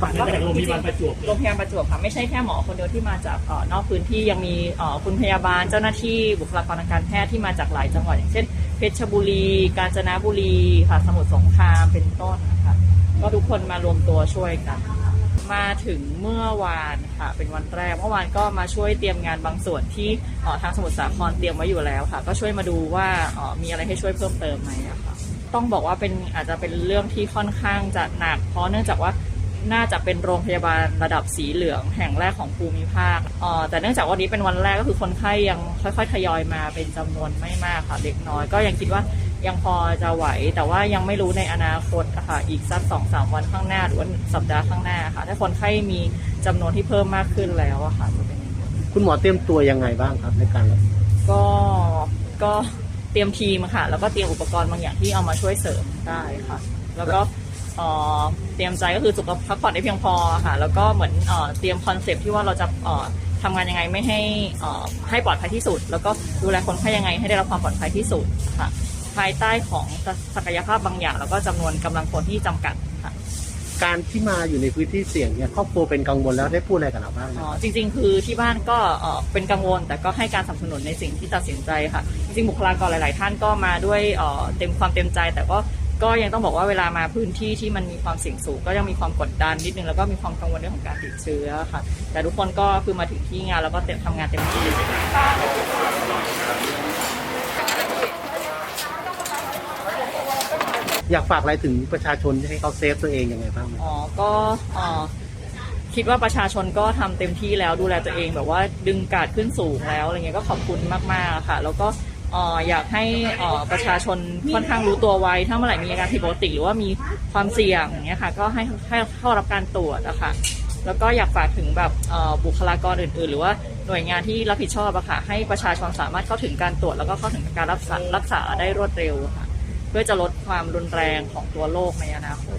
ค่ะมาจากโรงพยาบาลประจวบโรงพยาบาลประจวบค่ะไม่ใช่แค่หมอคนเดียวที่มาจากเอ่อนอกพื้นที่ยังมีเอ่อคุณพยาบาลเจ้าหน้าที่บุคลากรทางการแพทย์ที่มาจากหลายจังหวัดอย่างเช่น เพชรบุรี กาญจนบุรีค่ะสมุทรสงครามเป็นต้นนะคะก็ทุกคนมารวมตัวช่วยกัน มาถึงเมื่อวานค่ะเป็นวันแรกเมื่อวานก็มาช่วยเตรียมงานบางส่วนที่เอ่อทางสมุทรสาครเตรียมไว้อยู่แล้วค่ะ ก็ช่วยมาดูว่าเอ่อมีอะไรให้ช่วยเพิ่มเติมไหมอะค่ะต้องบอกว่าเป็นอาจจะเป็นเรื่องที่ค่อนข้างจะหนัก เพราะเนื่องจากว่า น่าจะเป็นโรงพยาบาลระดับสีเหลืองแห่งแรกของภูมิภาคเอ่อแต่เนื่องจากวันนี้เป็นวันแรกก็คือคนไข้ยังค่อยๆทยอยมาเป็นจำนวนไม่มากค่ะเด็กน้อยก็ยังคิดว่ายังพอจะไหว แต่ว่ายังไม่รู้ในอนาคตอะค่ะอีกสักสองสามวันข้างหน้าหรือว่าสัปดาห์ข้างหน้าค่ะ ถ้าคนไข้มีจำนวนที่เพิ่มมากขึ้นแล้วอะค่ะจะเป็นยังไงคุณหมอเตรียมตัวยังไงบ้างครับในการรับก็ก็เตรียมทีมค่ะ แล้วก็เตรียมอุปกรณ์บางอย่างที่เอามาช่วยเสริมได้ค่ะ แล้วก็ เอ่อเตรียมใจก็คือสุขภาพพักผ่อนได้เพียงพอค่ะ แล้วก็เหมือนเอ่อเตรียมคอนเซปต์ที่ว่าเราจะเอ่อทำงานยังไงไม่ให้เอ่อให้ปลอดภัยที่สุด แล้วก็ดูแลคนไข้ยังไงให้ได้รับความปลอดภัยที่สุดค่ะ ภายใต้ของศักยภาพบางอย่าง แล้วก็จำนวนกำลังคนที่จำกัดค่ะการที่มาอยู่ในพื้นที่เสี่ยงเนี่ยครอบครัวเป็นกังวลแล้วได้พูดอะไรกับเราบ้างไหมอ๋อจริง ๆ คือที่บ้านก็เอ่อเป็นกังวล แต่ก็ให้การสนับสนุนในสิ่งที่ตัดสินใจค่ะ จริงๆบุคลากรหลาย ๆ ท่านก็มาด้วยเอ่อเต็มความเต็มใจ แต่ก็ ก็ยังต้องบอกว่าเวลามาพื้นที่ที่มันมีความเสี่ยงสูง ก็ยังมีความกดดันนิดนึงแล้วก็มีความกังวลเรื่องของการติดเชื้อค่ะ แต่ทุกคนก็คือมาถึงที่งานแล้วก็เต็มทำงานเต็มที่อยากฝากอะไรถึงประชาชนให้เขาเซฟตัวเองยังไงบ้างไหมอ๋อก็เอ่อคิดว่าประชาชนก็ทำเต็มที่แล้วดูแลตัวเองแบบว่าดึงการดขึ้นสูงแล้วอะไรเงี้ยก็ขอบคุณมากๆค่ะ แล้วก็เอยากให้ประชาชนค่อนข้างรู้ตัวไว้ ถ้าเมื่อไหร่มีอาการผิดปกติหรือว่ามีความเสี่ยงอย่างเงี้ยค่ะก็ให้ให้เข้ารับการตรวจอะค่ะแล้วก็อยากฝากถึงแบบบุคลากรอื่น ๆ หรือว่าหน่วยงานที่รับผิดชอบอะค่ะให้ประชาชนสามารถเข้าถึงการตรวจ แล้วก็เข้าถึงการรักษารักษาได้รวดเร็วค่ะ เพื่อจะลดความรุนแรงของตัวโรคในอนาคต